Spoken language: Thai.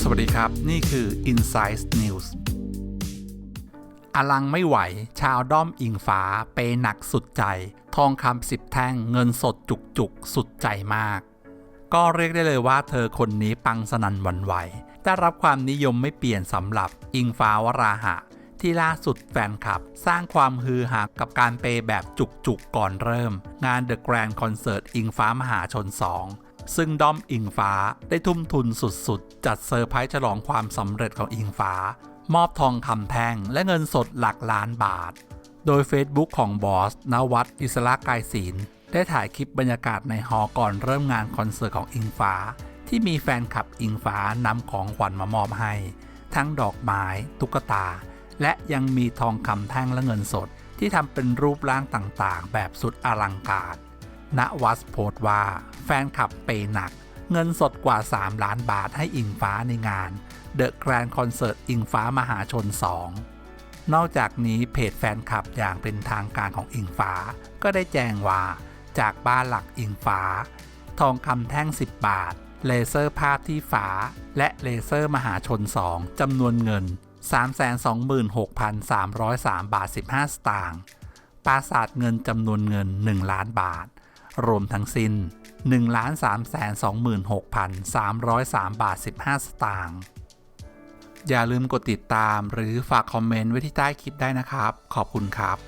สวัสดีครับ นี่คือ Insight News อลังไม่ไหว ชาวด้อมอิงฟ้า เปยหนักสุดใจ ทองคำสิบแท่งเงินสดจุกจุกสุดใจมาก ก็เรียกได้เลยว่าเธอคนนี้ปังสนันวันไหว ได้รับความนิยมไม่เปลี่ยนสำหรับอิงฟ้าวราหะ ที่ล่าสุดแฟนคลับ สร้างความฮือฮากับการเปย์แบบจุกๆก่อนเริ่ม งาน The Grand Concert อิงฟ้ามหาชน 2ซึ่งด้อมอิงฟ้าได้ทุ่มทุนสุดๆ จัดเซอร์ไพรส์ฉลองความสำเร็จของอิงฟ้า มอบทองคำแท่งและเงินสดหลักล้านบาท โดย Facebook ของบอสนวัดอิสระกายศิลได้ถ่ายคลิปบรรยากาศในฮอก่อนเริ่มงานคอนเสิร์ตของอิงฟ้า ที่มีแฟนคลับอิงฟ้านำของขวัญมามอบให้ ทั้งดอกไม้ ตุ๊กตา และยังมีทองคำแท่งและเงินสด ที่ทำเป็นรูปร่างต่างๆ แบบสุดอลังการณวัสโพสว่า แฟนคลับเปย์หนัก เงินสดกว่า 3 ล้านบาทให้อิงฟ้าในงาน The Grand Concert อิงฟ้ามหาชน 2 นอกจากนี้เพจแฟนคลับอย่างเป็นทางการของอิงฟ้า ก็ได้แจ้งว่า จากบ้านหลักอิงฟ้า ทองคำแท่ง 10 บาท เลเซอร์ภาพที่ฝาและเลเซอร์มหาชน 2จำนวนเงิน 326,303 บาท 15 สตางค์ปราสาทเงินจำนวนเงิน 1 ล้านบาท รวมทั้งสิ้น 1,326,303 บาท 15 สตางค์อย่าลืมกดติดตามหรือฝากคอมเมนต์ไว้ที่ใต้คลิปได้นะครับ ขอบคุณครับ